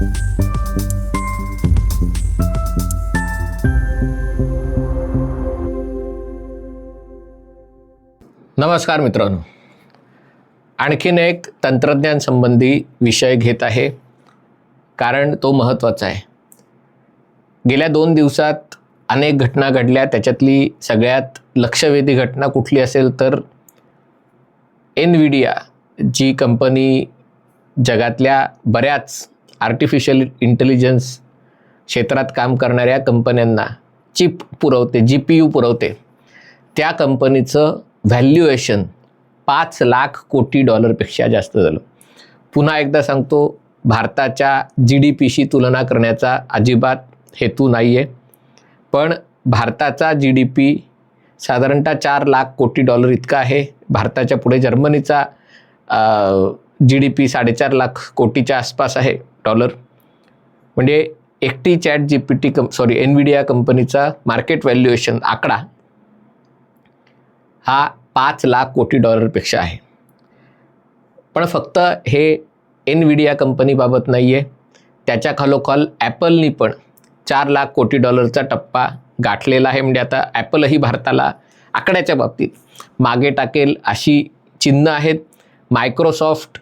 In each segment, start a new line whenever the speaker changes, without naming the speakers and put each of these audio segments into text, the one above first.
नमस्कार मित्रांनो. आणखीन एक तंत्रज्ञान संबंधी विषय घेत आहे. कारण तो महत्त्वाचा आहे. गेल्या दोन दिवसात अनेक घटना घडल्या. त्याच्यातली सगळ्यात लक्षवेधी घटना कुठली असेल तर एनविडिया जी कंपनी जगातल्या बऱ्याच आर्टिफिशियल इंटेलिजन्स क्षेत्रात काम करणाऱ्या कंपन्यांना चिप पुरवते जी पी यू पुरवते. त्या कंपनीचं व्हॅल्युएशन पाच लाख कोटी डॉलरपेक्षा जास्त झालं. पुन्हा एकदा सांगतो भारताच्या जी डी पीशी तुलना करण्याचा अजिबात हेतू नाही आहे पण भारताचा जी डी पी साधारणतः चार लाख कोटी डॉलर इतका आहे. भारताच्या पुढे जर्मनीचा जी डी पी साडेचार लाख कोटीच्या आसपास आहे. डॉलर म्हणजे एकटी चॅट जी पी टी कं सॉरी एनविडिया कंपनीचा मार्केट व्हॅल्युएशन आकडा हा पाच लाख कोटी डॉलरपेक्षा आहे. पण फक्त हे एनविडिया कंपनीबाबत नाही आहे त्याच्या खालोखाल ॲपलनी पण चार लाख कोटी डॉलरचा टप्पा गाठलेला आहे. म्हणजे आता ॲपलही भारताला आकड्याच्या बाबतीत मागे टाकेल अशी चिन्ह आहेत. मायक्रोसॉफ्ट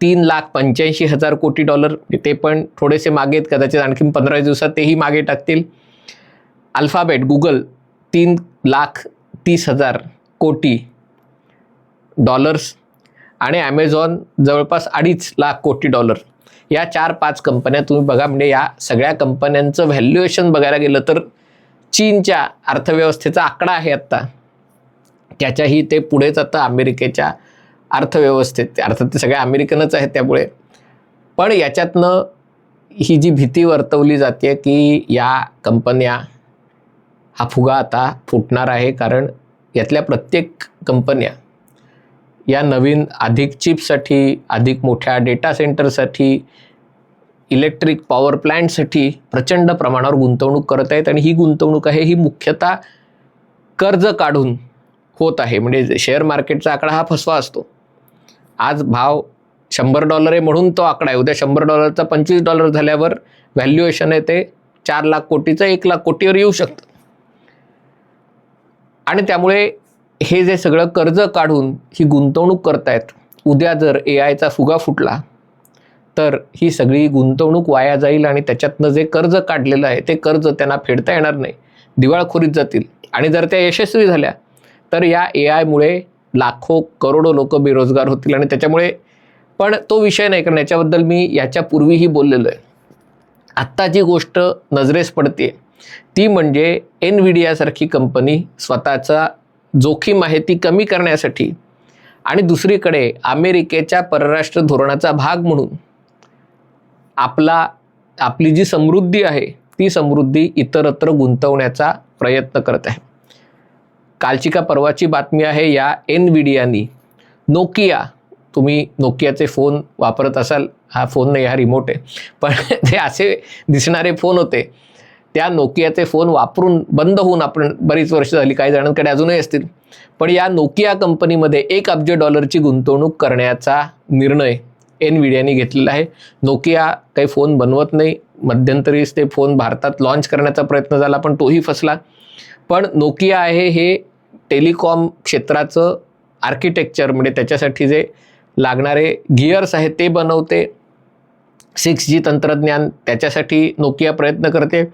तीन लाख पंच्याऐंशी हजार कोटी डॉलर. ते पण थोडेसे मागे आहेत कदाचित आणखी पंधरा दिवसात तेही मागे टाकतील. अल्फाबेट गुगल तीन लाख तीस हजार कोटी डॉलर्स. आणि ॲमेझॉन जवळपास अडीच लाख कोटी डॉलर. या चार पाच कंपन्या तुम्ही बघा म्हणजे या सगळ्या कंपन्यांचं व्हॅल्युएशन बघायला गेलं तर चीनच्या अर्थव्यवस्थेचा आकडा आहे आत्ता. त्याच्याही ते पुढेच आता अमेरिकेच्या अर्थव्यवस्थेत अर्थात ते सगळ्या अमेरिकनच आहेत त्यामुळे. पण याच्यातनं ही जी भीती वर्तवली जाते की या कंपन्या हा फुगा आता फुटणार आहे कारण यातल्या प्रत्येक कंपन्या या नवीन अधिक चिपसाठी अधिक मोठ्या डेटा सेंटरसाठी इलेक्ट्रिक पॉवर प्लॅन्टसाठी प्रचंड प्रमाणावर गुंतवणूक करत आहेत आणि ही गुंतवणूक आहे ही मुख्यतः कर्ज काढून होत आहे. म्हणजे शेअर मार्केटचा आकडा हा फसवा असतो. आज भाव शंभर डॉलर आहे म्हणून तो आकडा आहे. उद्या शंभर डॉलरचा पंचवीस डॉलर झाल्यावर व्हॅल्युएशन आहे ते चार लाख कोटीचं एक लाख कोटीवर येऊ शकतं. आणि त्यामुळे हे जे सगळं कर्ज काढून ही गुंतवणूक करतायत उद्या जर ए आयचा फुगा फुटला तर ही सगळी गुंतवणूक वाया जाईल आणि त्याच्यातनं जे कर्ज काढलेलं आहे ते कर्ज त्यांना फेडता येणार नाही. दिवाळखोरीत जातील. आणि जर त्या यशस्वी झाल्या तर या ए आयमुळे लाखो करोडो लोक बेरोजगार होतील आणि त्याच्यामुळे पण तो विषय नाही कारण याच्याबद्दल मी याच्यापूर्वीही बोललेलो आहे. आत्ता जी गोष्ट नजरेस पडते ती म्हणजे एनविडियासारखी कंपनी स्वतःचा जोखीम आहे ती कमी करण्यासाठी आणि दुसरीकडे अमेरिकेच्या परराष्ट्र धोरणाचा भाग म्हणून आपला आपली जी समृद्धी आहे ती समृद्धी इतरत्र गुंतवण्याचा प्रयत्न करत आहे. कालची का परवाची बातमी आहे या एनविडियानी नोकिया तुम्ही नोकियाचे फोन वापरत असाल हा फोन नाही हा रिमोट आहे. पण ते असे दिसणारे फोन होते. त्या नोकियाचे फोन वापरून बंद होऊन आपण बरीच वर्ष झाली काही जणांकडे अजूनही असतील. पण या नोकिया कंपनीमध्ये एक अब्ज डॉलरची गुंतवणूक करण्याचा निर्णय एनविडियाने घेतलेला आहे. नोकिया काही फोन बनवत नाही मध्यंतरीच ते फोन भारतात लॉन्च करण्याचा प्रयत्न झाला पण तोही फसला. पण नोकिया आहे हे टेलिकॉम क्षेत्राचं आर्किटेक्चर म्हणजे त्याच्यासाठी जे लागणारे गिअर्स आहेत ते बनवते. सिक्स जी तंत्रज्ञान त्याच्यासाठी नोकिया प्रयत्न करते.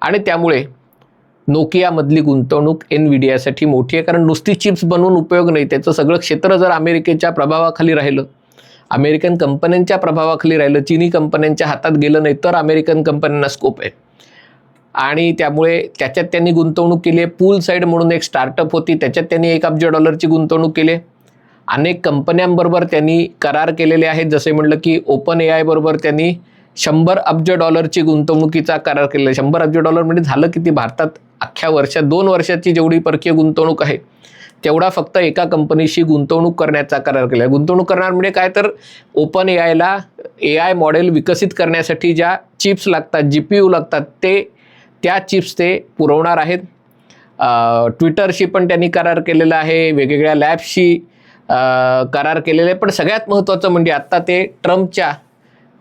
आणि त्यामुळे नोकियामधली गुंतवणूक एनविडियासाठी मोठी आहे. कारण नुसती चिप्स बनवून उपयोग नाही. त्याचं सगळं क्षेत्र जर अमेरिकेच्या प्रभावाखाली राहिलं अमेरिकन कंपन्यांच्या प्रभावाखाली राहिलं चिनी कंपन्यांच्या हातात गेलं नाही तर अमेरिकन कंपन्यांना स्कोप आहे. आणि त्यामुळे त्याच्यात त्यांनी गुंतवणूक केली आहे. पूल साईड म्हणून एक स्टार्टअप होती. त्याच्यात त्यांनी एक अब्ज डॉलरची गुंतवणूक केली आहे. अनेक कंपन्यांबरोबर त्यांनी करार केलेले आहेत. जसे म्हटलं की ओपन ए आयबरोबर त्यांनी शंभर अब्ज डॉलरची गुंतवणुकीचा करार केलेला आहे. शंभर अब्ज डॉलर म्हणजे झालं किती? भारतात अख्ख्या वर्षात दोन वर्षाची जेवढी परकीय गुंतवणूक आहे तेवढा फक्त एका कंपनीशी गुंतवणूक करण्याचा करार केला आहे. गुंतवणूक करणार म्हणजे काय? तर ओपन ए आयला ए आय मॉडेल विकसित करण्यासाठी ज्या चिप्स लागतात जी पी यू लागतात ते त्या चिप्स ते पुरवणार आहेत. ट्विटरशी पण त्यांनी करार केलेला आहे वेगवेगळ्या लॅबशी करार केलेले पण सगळ्यात महत्त्वाचं म्हणजे आत्ता ते ट्रम्पच्या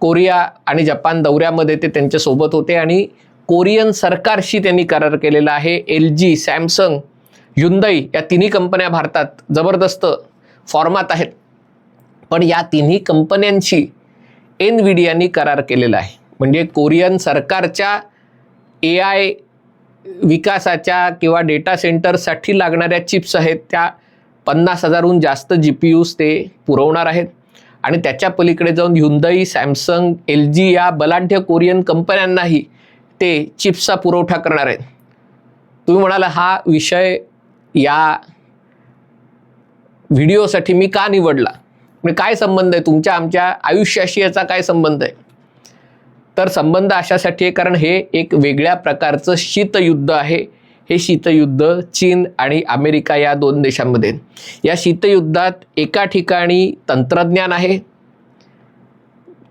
कोरिया आणि जपान दौऱ्यामध्ये ते त्यांच्यासोबत होते आणि कोरियन सरकारशी त्यांनी करार केलेला आहे. एल जी सॅमसंग युंदई या तिन्ही कंपन्या भारतात जबरदस्त फॉर्मात आहेत. पण या तिन्ही कंपन्यांशी एन विडियानी करार केलेला आहे. म्हणजे कोरियन सरकारच्या ए आय विकासाच्या किंवा डेटा सेंटरसाठी लागणाऱ्या चिप्स आहेत त्या पन्नास हजारहून जास्त जी पी यूज ते पुरवणार आहेत. आणि त्याच्या पलीकडे जाऊन ह्युंदई सॅमसंग एल जी या बलाढ्य कोरियन कंपन्यांनाही ते चिप्सचा पुरवठा करणार आहेत. तुम्ही म्हणाला हा विषय या व्हिडिओसाठी मी का निवडला? म्हणजे काय संबंध आहे? तुमच्या आमच्या आयुष्याशी याचा काय संबंध आहे? तर संबंध अशासाठी आहे कारण हे एक वेगळ्या प्रकारचं शीतयुद्ध आहे. हे शीतयुद्ध चीन आणि अमेरिका या दोन देशांमध्ये. या शीतयुद्धात एका ठिकाणी तंत्रज्ञान आहे.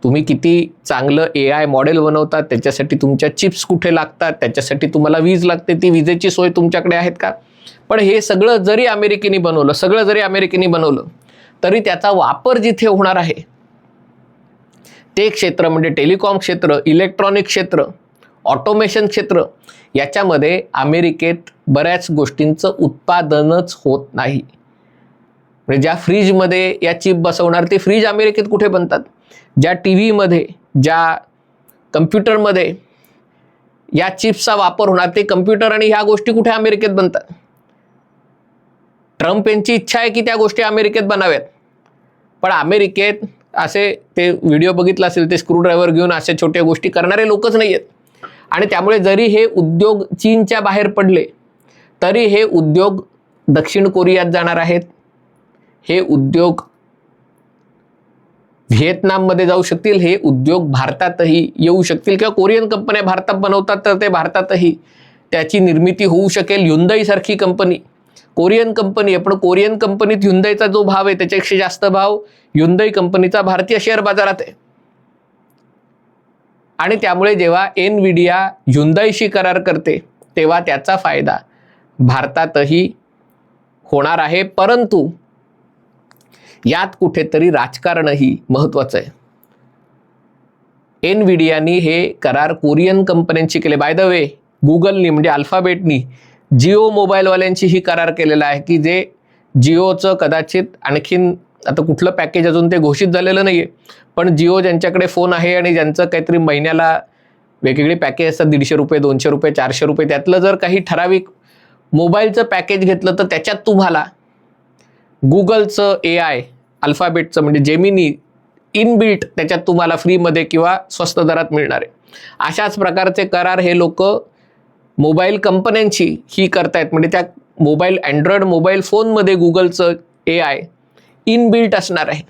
तुम्ही किती चांगलं ए आय मॉडेल बनवतात त्याच्यासाठी तुमच्या चिप्स कुठे लागतात त्याच्यासाठी तुम्हाला वीज लागते ती विजेची सोय तुमच्याकडे आहेत का? पण हे सगळं जरी अमेरिकेने बनवलं सगळं जरी अमेरिकेने बनवलं तरी त्याचा वापर जिथे होणार आहे ते क्षेत्र म्हणजे टेलिकॉम क्षेत्र इलेक्ट्रॉनिक क्षेत्र ऑटोमेशन क्षेत्र याच्यामध्ये अमेरिकेत बऱ्याच गोष्टींचं उत्पादनच होत नाही. म्हणजे ज्या फ्रीजमध्ये या चिप बसवणार ते फ्रीज अमेरिकेत कुठे बनतात? ज्या टी व्हीमध्ये ज्या कम्प्युटरमध्ये या चिप्सचा वापर होणार ते कम्प्युटर आणि ह्या गोष्टी कुठे अमेरिकेत बनतात? ट्रम्प यांची इच्छा आहे की त्या गोष्टी अमेरिकेत बनाव्यात. पण अमेरिकेत असे ते व्हिडिओ बघितला असेल ते स्क्रूड्रायव्हर घेऊन अशा छोट्या गोष्टी करणारे लोकच नाही आहेत आणि त्यामुळे जरी हे उद्योग चीनच्या बाहेर पडले तरी हे उद्योग दक्षिण कोरियात जाणार आहेत. हे उद्योग व्हिएतनाममध्ये जाऊ शकतील हे उद्योग भारतातही येऊ शकतील किंवा कोरियन कंपन्या भारतात बनवतात तर ते भारतातही त्याची निर्मिती होऊ शकेल. युंदईसारखी कंपनी कोरियन कंपनी आहे. पण कोरियन कंपनीत युंदाईचा जो भाव आहे त्याच्यापेक्षा जास्त भाव ह्युंदाई कंपनीचा भारतीय शेअर बाजारात आहे. आणि त्यामुळे जेव्हा एन विडिया ह्युंदाईशी करार करते तेव्हा त्याचा फायदा भारतातही होणार आहे. परंतु यात कुठेतरी राजकारणही महत्वाचं आहे. एन विडियानी हे करार कोरियन कंपन्यांशी केले. बाय द वे गुगलनी म्हणजे अल्फाबेटनी जिओ मोबाईलवाल्यांशी ही करार केलेला आहे की जे जिओचं कदाचित आणखीन आता कुठलं पॅकेज अजून ते घोषित झालेलं नाही आहे पण जिओ ज्यांच्याकडे फोन आहे आणि ज्यांचं काहीतरी महिन्याला वेगवेगळे पॅकेज असतात दीडशे रुपये दोनशे रुपये चारशे रुपये त्यातलं जर काही ठराविक मोबाईलचं पॅकेज घेतलं तर त्याच्यात तुम्हाला गुगलचं ए आय अल्फाबेटचं म्हणजे जेमिनी इनबिल्ट त्याच्यात तुम्हाला फ्रीमध्ये किंवा स्वस्त दरात मिळणार आहे. अशाच प्रकारचे करार हे लोक मोबाईल कंपन्यांची ही करतायत. म्हणजे त्या मोबाईल अँड्रॉइड मोबाईल फोनमध्ये गुगलचं ए आय इनबिल्ट असणार आहे.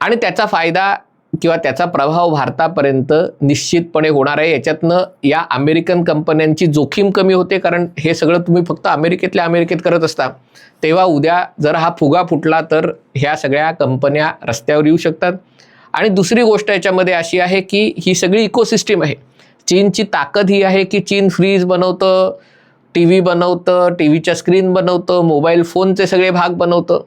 आणि त्याचा फायदा किंवा त्याचा प्रभाव भारतापर्यंत निश्चितपणे होणार आहे. याच्यातनं या अमेरिकन कंपन्यांची जोखीम कमी होते कारण हे सगळं तुम्ही फक्त अमेरिकेतल्या अमेरिकेत करत असता. तेव्हा उद्या जर हा फुगा फुटला तर ह्या सगळ्या कंपन्या रस्त्यावर येऊ शकतात. आणि दुसरी गोष्ट याच्यामध्ये अशी आहे की ही सगळी इकोसिस्टीम आहे. चीनची ताकद ही आहे की चीन फ्रीज बनवतं टी व्ही बनवतं टी व्हीच्या स्क्रीन बनवतं मोबाईल फोनचे सगळे भाग बनवतं.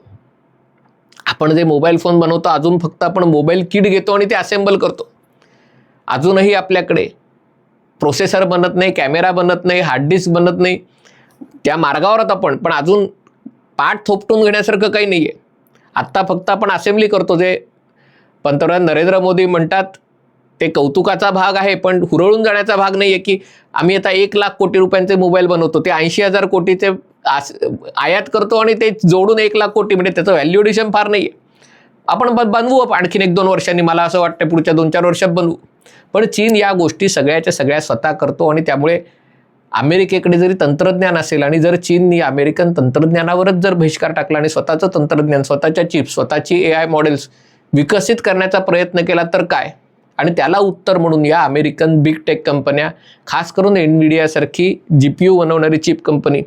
आपण जे मोबाईल फोन बनवतो अजून फक्त आपण मोबाईल किट घेतो आणि ते असेंबल करतो. अजूनही आपल्याकडे प्रोसेसर बनत नाही कॅमेरा बनत नाही हार्ड डिस्क बनत नाही. त्या मार्गावर आहोत आपण पण अजून पाठ थोपटून घेण्यासारखं काही नाही आहे आत्ता फक्त आपण असेंब्ली करतो जे पंतप्रधान नरेंद्र मोदी म्हणतात ते कौतुकाचा भाग आहे पण हुरळून जाण्याचा भाग नाही आहे की आम्ही आता एक लाख कोटी रुपयांचे मोबाईल बनवतो ते ऐंशी हजार कोटीचे आस आयात करतो आणि ते जोडून एक लाख कोटी म्हणजे त्याचं व्हॅल्युएडिशन फार नाही आहे आपण बनवू आणखीन एक दोन वर्षांनी मला असं वाटतं पुढच्या दोन चार वर्षात बनवू. पण चीन या गोष्टी सगळ्याच्या सगळ्या स्वतः करतो आणि त्यामुळे अमेरिकेकडे जरी तंत्रज्ञान असेल आणि जर चीननी अमेरिकन तंत्रज्ञानावरच जर बहिष्कार टाकला आणि स्वतःचं तंत्रज्ञान स्वतःच्या चिप्स स्वतःची ए आय मॉडेल्स विकसित करण्याचा प्रयत्न केला तर काय? आणि त्याला उत्तर म्हणून या अमेरिकन बिग टेक कंपन्या खास करून एनविडियासारखी जी पी यू बनवणारी चिप कंपनी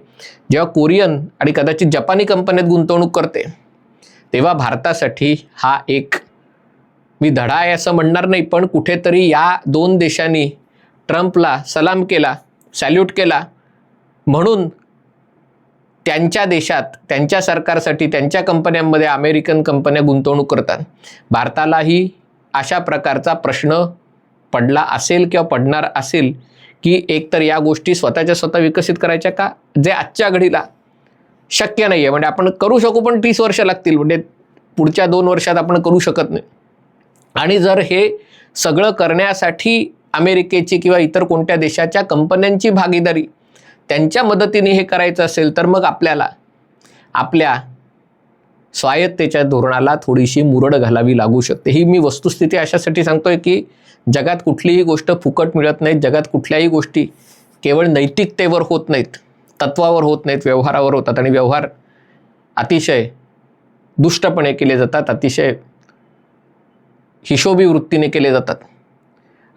जेव्हा कोरियन आणि कदाचित जपानी कंपन्यात गुंतवणूक करते तेव्हा भारतासाठी हा एक मी धडा आहे असं म्हणणार नाही पण कुठेतरी या दोन देशांनी ट्रम्पला सलाम केला सॅल्यूट केला म्हणून त्यांच्या देशात त्यांच्या सरकारसाठी त्यांच्या कंपन्यांमध्ये अमेरिकन कंपन्या गुंतवणूक करतात. भारतालाही अशा प्रकारचा प्रश्न पडला असेल किंवा पडणार असेल की एकतर या गोष्टी स्वतःच्या स्वतः विकसित करायच्या का? जे आजच्या घडीला शक्य नाही आहे म्हणजे आपण करू शकू पण तीस वर्ष लागतील. म्हणजे पुढच्या दोन वर्षात आपण करू शकत नाही. आणि जर हे सगळं करण्यासाठी अमेरिकेची किंवा इतर कोणत्या देशाच्या कंपन्यांची भागीदारी त्यांच्या मदतीने हे करायचं असेल तर मग आपल्याला आपल्या स्वायत्तेच्या धोरणाला थोडीशी मुरड घालावी लागू शकते. ही मी वस्तुस्थिती अशासाठी सांगतोय की जगात कुठलीही गोष्ट फुकट मिळत नाहीत. जगात कुठल्याही गोष्टी केवळ नैतिकतेवर होत नाहीत. तत्वावर होत नाहीत व्यवहारावर होतात आणि व्यवहार अतिशय दुष्टपणे केले जातात अतिशय हिशोबी वृत्तीने केले जातात.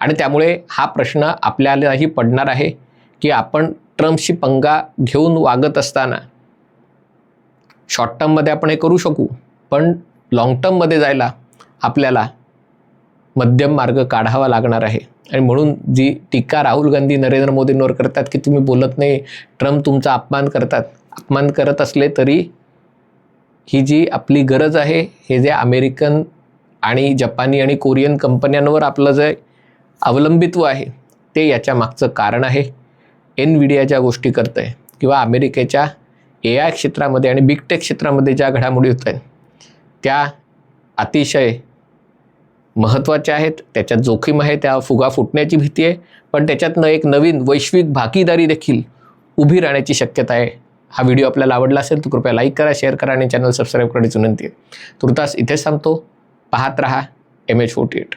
आणि त्यामुळे हा प्रश्न आपल्यालाही पडणार आहे की आपण ट्रम्पशी पंगा घेऊन वागत असताना शॉर्ट टर्ममध्ये आपण हे करू शकू. पण लाँग टर्ममध्ये जायला आपल्याला मध्यम मार्ग काढावा लागणार आहे. आणि म्हणून जी टीका राहुल गांधी नरेंद्र मोदींवर करतात की तुम्ही बोलत नाही ट्रम्प तुमचा अपमान करतात. अपमान करत असले तरी ही जी आपली गरज आहे हे जे अमेरिकन आणि जपानी आणि कोरियन कंपन्यांवर आपलं जे अवलंबित्व आहे ते याच्या मागचं कारण आहे. एनविडिया ज्या गोष्टी करतं आहे किंवा अमेरिकेच्या ए आय क्षेत्रामध्ये आणि बिग टेक क्षेत्रामध्ये ज्या घडामोडी होत आहेत त्या अतिशय महत्त्वाच्या आहेत. त्याच्यात जोखीम आहे त्या फुगा फुटण्याची भीती आहे. पण त्याच्यातनं एक नवीन वैश्विक भागीदारी देखील उभी राहण्याची शक्यता आहे. हा व्हिडिओ आपल्याला आवडला असेल तर कृपया लाईक करा शेअर करा आणि चॅनल सबस्क्राईब करण्याची विनंती आहे. तुर्तास इथेच थांबतो. पाहत रहा एम एच फोर्टी एट